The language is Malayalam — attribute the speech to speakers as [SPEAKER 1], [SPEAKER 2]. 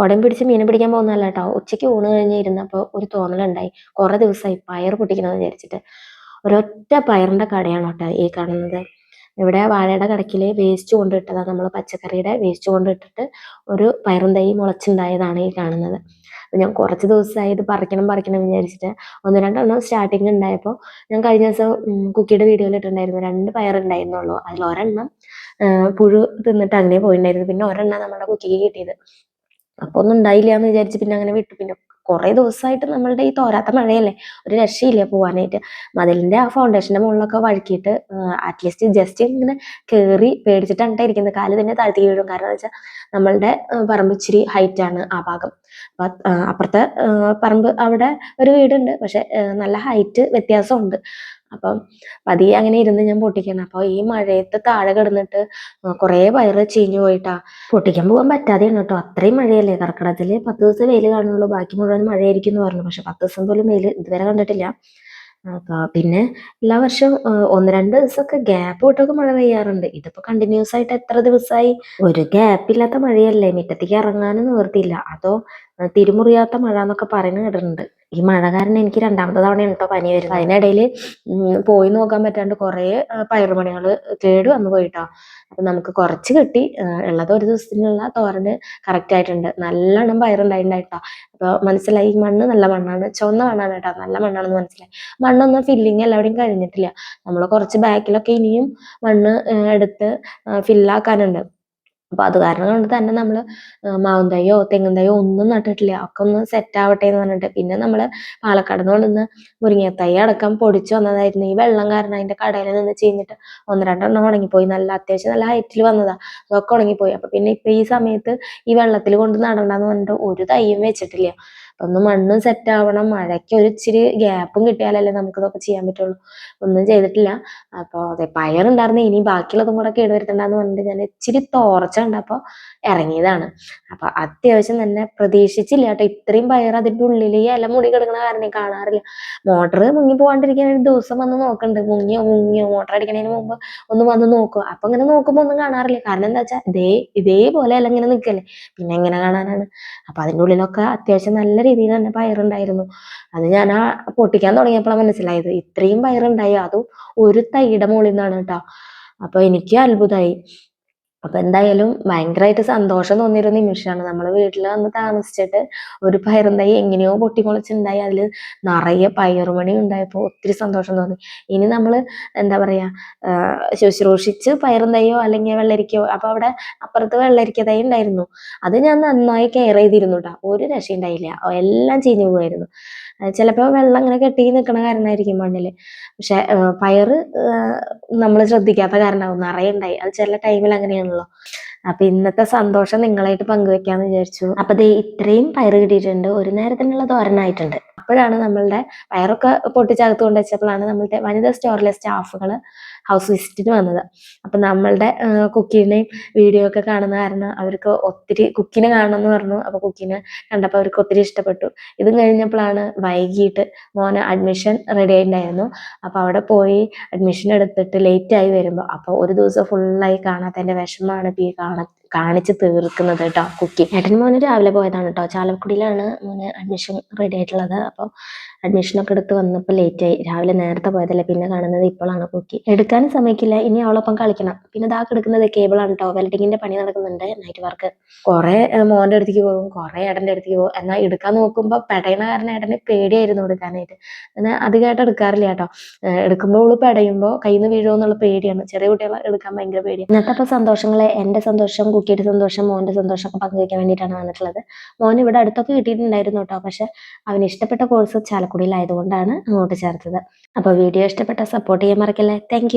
[SPEAKER 1] കുടം പിടിച്ച് മീൻ പിടിക്കാൻ പോകുന്നതല്ല കേട്ടോ. ഉച്ചയ്ക്ക് ഊണ് കഴിഞ്ഞ് ഇരുന്നപ്പോൾ ഒരു തോന്നലുണ്ടായി. കുറെ ദിവസമായി പയർ പൊട്ടിക്കണമെന്ന് വിചാരിച്ചിട്ട്. ഒരൊറ്റ പയറിന്റെ കടയാണ് കേട്ടോ ഈ കാണുന്നത്. ഇവിടെ വാഴയുടെ കടക്കിൽ വേസ്റ്റ് കൊണ്ടിട്ടതാണ് നമ്മൾ പച്ചക്കറിയുടെ വേസ്റ്റ് കൊണ്ടിട്ടിട്ട് ഒരു പയറും തൈ മുളച്ചുണ്ടായതാണ് ഈ കാണുന്നത്. ഞാൻ കുറച്ച് ദിവസമായി ഇത് പറിക്കണം പറിക്കണം വിചാരിച്ചിട്ട് ഒന്ന് രണ്ടെണ്ണം സ്റ്റാർട്ടിങ് ഉണ്ടായപ്പോൾ ഞാൻ കഴിഞ്ഞ ദിവസം കുക്കിയുടെ വീഡിയോയിൽ ഇട്ടിട്ടുണ്ടായിരുന്നു. രണ്ട് പയറുണ്ടായിരുന്നുള്ളൂ. അതിൽ ഒരെണ്ണം പുഴു തിന്നിട്ട് അങ്ങനെ പോയിട്ടുണ്ടായിരുന്നു. പിന്നെ ഒരെണ്ണം നമ്മുടെ കുക്കിക്ക് കിട്ടിയത്. അപ്പൊ ഒന്നും ഉണ്ടായില്ല എന്ന് വിചാരിച്ച് പിന്നെ അങ്ങനെ വിട്ടു. പിന്നെ കുറെ ദിവസമായിട്ട് നമ്മളുടെ ഈ തോരാത്ത മഴയല്ലേ? ഒരു രക്ഷയില്ല പോവാനായിട്ട്. മതിലിന്റെ ആ ഫൗണ്ടേഷന്റെ മുകളിലൊക്കെ വഴുക്കിയിട്ട് അറ്റ്ലീസ്റ്റ് ജസ്റ്റ് ഇങ്ങനെ കേറി പേടിച്ചിട്ടാണ് ഇരിക്കുന്നത്. കാൽ തന്നെ താഴ്ത്തി വീഴും കാരണം വെച്ചാൽ നമ്മളുടെ പറമ്പ് ഇച്ചിരി ഹൈറ്റ് ആണ് ആ ഭാഗം. അപ്പൊ അപ്പുറത്തെ പറമ്പ് അവിടെ ഒരു വീടുണ്ട്. പക്ഷെ നല്ല ഹൈറ്റ് വ്യത്യാസമുണ്ട്. അപ്പം പതിയെ അങ്ങനെ ഇരുന്ന് ഞാൻ പൊട്ടിക്കണം. അപ്പൊ ഈ മഴയത്ത് താഴെ കിടന്നിട്ട് കുറേ പയറ് ചീഞ്ഞു പോയിട്ടാ. പൊട്ടിക്കാൻ പോകാൻ പറ്റാതെയാണ് കേട്ടോ. അത്രയും മഴയല്ലേ? കർക്കിടകത്തിൽ പത്ത് ദിവസം വെയിൽ കാണുള്ളൂ ബാക്കി മുഴുവൻ മഴയായിരിക്കും എന്ന് പറഞ്ഞു. പക്ഷെ പത്ത് ദിവസം പോലും വെയിൽ ഇതുവരെ കണ്ടിട്ടില്ല. പിന്നെ എല്ലാ വർഷവും ഒന്ന് രണ്ട് ദിവസമൊക്കെ ഗ്യാപ്പ് വിട്ടൊക്കെ മഴ പെയ്യാറുണ്ട്. ഇതിപ്പോ കണ്ടിന്യൂസ് ആയിട്ട് എത്ര ദിവസമായി ഒരു ഗ്യാപ്പ് ഇല്ലാത്ത മഴയല്ലേ? മുറ്റത്തേക്ക് ഇറങ്ങാനും നിവർത്തിയില്ല അതോ തിരുമുറിയാത്ത മഴ എന്നൊക്കെ പറയുന്നത് കേട്ടിട്ടുണ്ട്. ഈ മഴ കാരണം എനിക്ക് രണ്ടാമത്തെ തവണയാണ് കേട്ടോ പനി വരുന്നത്. അതിനിടയിൽ പോയി നോക്കാൻ പറ്റാണ്ട് കുറേ പയറുമണികൾ കേട് വന്നു പോയിട്ടോ. അപ്പൊ നമുക്ക് കുറച്ച് കിട്ടി. ഉള്ളത് ഒരു ദിവസത്തിനുള്ള തോരന് കറക്റ്റ് ആയിട്ടുണ്ട്. നല്ലോണം പയറുണ്ടായിട്ടുണ്ടായിട്ടോ അപ്പൊ മനസ്സിലായി ഈ മണ്ണ് നല്ല മണ്ണാണ്. ചുവന്ന മണ്ണാണ് കേട്ടോ നല്ല മണ്ണാണെന്ന് മനസ്സിലായി. മണ്ണൊന്നും ഫില്ലിങ് എല്ലാവിടെയും കഴിഞ്ഞിട്ടില്ല. നമ്മൾ കുറച്ച് ബാക്കിലൊക്കെ ഇനിയും മണ്ണ് എടുത്ത് ഫില്ലാക്കാനുണ്ട് അപ്പൊ അത് കാരണം കൊണ്ട് തന്നെ നമ്മൾ മാവും തൈയോ തെങ്ങും തൈയോ ഒന്നും നട്ടിട്ടില്ല. ഒക്കെ ഒന്ന് സെറ്റ് ആവട്ടെ എന്ന് പറഞ്ഞിട്ട്. പിന്നെ നമ്മൾ പാലക്കാട് നിന്ന് കൊണ്ടുവന്ന് മുരിങ്ങത്തൈ അടക്കം പൊടിച്ചു വന്നതായിരുന്നു. ഈ വെള്ളം കാരണം അതിന്റെ കടയിൽ നിന്ന് ചീഞ്ഞിട്ട് ഒന്ന് രണ്ടെണ്ണം ഉണങ്ങിപ്പോയി. നല്ല അത്യാവശ്യം നല്ല ഹൈറ്റിൽ വന്നതാ. അതൊക്കെ ഉണങ്ങിപ്പോയി. അപ്പൊ പിന്നെ ഇപ്പൊ ഈ സമയത്ത് ഈ വെള്ളത്തിൽ കൊണ്ട് നടണ്ടെന്ന് പറഞ്ഞിട്ട് ഒരു തൈയും വെച്ചിട്ടില്ല. ഒന്ന് മണ്ണും സെറ്റ് ആവണം. മഴയ്ക്ക് ഒരു ഇച്ചിരി ഗ്യാപ്പും കിട്ടിയാലല്ലേ നമുക്ക് ഇതൊക്കെ ചെയ്യാൻ പറ്റുള്ളൂ. ഒന്നും ചെയ്തിട്ടില്ല. അപ്പൊ അതെ പയറുണ്ടായിരുന്നു ഇനി ബാക്കിയുള്ളതും കൂടെ കേടുവരുത്തണ്ടെന്ന് പറഞ്ഞിട്ട് ഞാൻ ഇച്ചിരി തോർച്ച അപ്പൊ ഇറങ്ങിയതാണ്. അപ്പൊ അത്യാവശ്യം തന്നെ പ്രതീക്ഷിച്ചില്ല കേട്ടോ. ഇത്രയും പയർ അതിന്റെ ഉള്ളിൽ ഈ ഇല മുടി കിടക്കുന്ന കാരണം കാണാറില്ല. മോട്ടർ മുങ്ങി പോകാണ്ടിരിക്കാൻ ഒരു ദിവസം വന്ന് നോക്കണ്ട്. മുങ്ങിയോ മുങ്ങിയോ മോട്ടർ അടിക്കണതിന് മുമ്പ് ഒന്ന് വന്ന് നോക്കുക അപ്പൊ ഇങ്ങനെ നോക്കുമ്പോ ഒന്നും കാണാറില്ല. കാരണം എന്താ വെച്ചാൽ ഇതേ ഇതേപോലെ ഇല ഇങ്ങനെ നിൽക്കല്ലേ പിന്നെ എങ്ങനെ കാണാനാണ്? അപ്പൊ അതിന്റെ ഉള്ളിലൊക്കെ അത്യാവശ്യം നല്ല രീതിയിൽ തന്നെ പയറുണ്ടായിരുന്നു. അത് ഞാൻ ആ പൊട്ടിക്കാൻ തുടങ്ങിയപ്പോഴാണ് മനസ്സിലായത്. ഇത്രയും പയറുണ്ടായി. അതും ഒരു തൈയുടെ മുകളിൽ നിന്നാണ് കേട്ടോ അപ്പൊ എനിക്ക് അത്ഭുതമായി അപ്പൊ എന്തായാലും ഭയങ്കരമായിട്ട് സന്തോഷം തോന്നിയൊരു നിമിഷമാണ്. നമ്മൾ വീട്ടിൽ വന്ന് താമസിച്ചിട്ട് ഒരു പയറുണ്ടായി എങ്ങനെയോ പൊട്ടിമുളച്ചുണ്ടായി. അതിൽ നിറയെ പയറുമണി ഉണ്ടായപ്പോൾ ഒത്തിരി സന്തോഷം തോന്നി. ഇനി നമ്മൾ എന്താ പറയാ ശുശ്രൂഷിച്ച് പയറുണ്ടായോ അല്ലെങ്കിൽ വെള്ളരിക്കയോ അപ്പൊ അവിടെ അപ്പുറത്ത് വെള്ളരിക്ക തൈ ഉണ്ടായിരുന്നു. അത് ഞാൻ നന്നായി കെയർ ചെയ്തിരുന്നു കേട്ടോ ഒരു രക്ഷ ഉണ്ടായില്ല. എല്ലാം ചീഞ്ഞു പോവായിരുന്നു. ചിലപ്പോൾ വെള്ളം അങ്ങനെ കെട്ടി നിൽക്കണ കാരണമായിരിക്കും മണ്ണിൽ. പക്ഷെ പയറ് നമ്മൾ ശ്രദ്ധിക്കാത്ത കാരണമാവും നിറയെ ഉണ്ടായി. അത് ചില ടൈമിൽ അങ്ങനെയാണല്ലോ അപ്പൊ ഇന്നത്തെ സന്തോഷം നിങ്ങളായിട്ട് പങ്കുവെക്കാന്ന് വിചാരിച്ചു. അപ്പൊ ദേ ഇത്രയും പയറ് കിട്ടിയിട്ടുണ്ട്. ഒരു നേരത്തിനുള്ള തോരനായിട്ടുണ്ട്. അപ്പോഴാണ് നമ്മളുടെ വയറൊക്കെ പൊട്ടിച്ചകത്ത് കൊണ്ട് വെച്ചപ്പോഴാണ് നമ്മളുടെ വനിതാ സ്റ്റോറിലെ സ്റ്റാഫുകൾ ഹൗസ് വിസിറ്റിന് വന്നത്. അപ്പൊ നമ്മളുടെ കുക്കിനെയും വീഡിയോ ഒക്കെ കാണുന്ന കാരണം അവർക്ക് ഒത്തിരി കുക്കിനെ കാണണം എന്ന് പറഞ്ഞു. അപ്പൊ കുക്കിനെ കണ്ടപ്പോൾ അവർക്ക് ഒത്തിരി ഇഷ്ടപ്പെട്ടു. ഇതും കഴിഞ്ഞപ്പോഴാണ് വൈകിട്ട് മോന് അഡ്മിഷൻ റെഡി ആയിട്ടുണ്ടായിരുന്നു. അപ്പൊ അവിടെ പോയി അഡ്മിഷൻ എടുത്തിട്ട് ലേറ്റ് ആയി വരുമ്പോൾ അപ്പോൾ ഒരു ദിവസം ഫുള്ളായി കാണാത്തതിന്റെ വിഷമമാണ് ഇപ്പൊ ഈ കാണ കാണിച്ച് തീർക്കുന്നത് കേട്ടോ കുക്കി. ഏട്ടൻ മോന് രാവിലെ പോയതാണ് കേട്ടോ ചാലക്കുടിയിലാണ് മോന് അഡ്മിഷൻ റെഡി ആയിട്ടുള്ളത്. അപ്പോൾ അഡ്മിഷനൊക്കെ എടുത്ത് വന്നപ്പോൾ ലേറ്റ് ആയി. രാവിലെ നേരത്തെ പോയതല്ലേ പിന്നെ കാണുന്നത് ഇപ്പോഴാണ് കുക്കി. എടുക്കാൻ സമയക്കില്ല ഇനി അവളൊപ്പം കളിക്കണം. പിന്നെ ഇതാ കിടക്കുന്നത് കേബിളാണ് കേട്ടോ വെൽഡിങ്ങിന്റെ പണി നടക്കുന്നുണ്ട്. നൈറ്റ് വർക്ക് കുറെ മോന്റെ അടുത്തേക്ക് പോകും. കുറെ ഏടന്റെ അടുത്തേക്ക് പോകും. എന്നാൽ എടുക്കാൻ നോക്കുമ്പോൾ പെടയണ കാരണം ഏടനെ പേടിയായിരുന്നു എടുക്കാനായിട്ട്. എന്നാൽ അധികമായിട്ട് എടുക്കാറില്ല കേട്ടോ എടുക്കുമ്പോൾ ഉള്ളു പെടയുമ്പോൾ കയ്യിൽ നിന്ന് വീഴുമോ എന്നുള്ള പേടിയാണ്. ചെറിയ കുട്ടികളെ എടുക്കാൻ ഭയങ്കര പേടിയാണ് ഇന്നത്തെ അപ്പോൾ സന്തോഷങ്ങളെ എന്റെ സന്തോഷം കുക്കിയുടെ സന്തോഷം മോന്റെ സന്തോഷം ഒക്കെ പങ്കുവയ്ക്കാൻ വേണ്ടിയിട്ടാണ് വന്നിട്ടുള്ളത്. മോൻ ഇവിടെ അടുത്തൊക്കെ കിട്ടിയിട്ടുണ്ടായിരുന്നു കേട്ടോ പക്ഷെ അവന് ഇഷ്ടപ്പെട്ട കോഴ്സ് ചാലക്കുടിയിലായതുകൊണ്ടാണ് അങ്ങോട്ട് ചേർത്തത്. അപ്പോൾ വീഡിയോ ഇഷ്ടപ്പെട്ട സപ്പോർട്ട് ചെയ്യാൻ മറക്കല്ലേ. താങ്ക്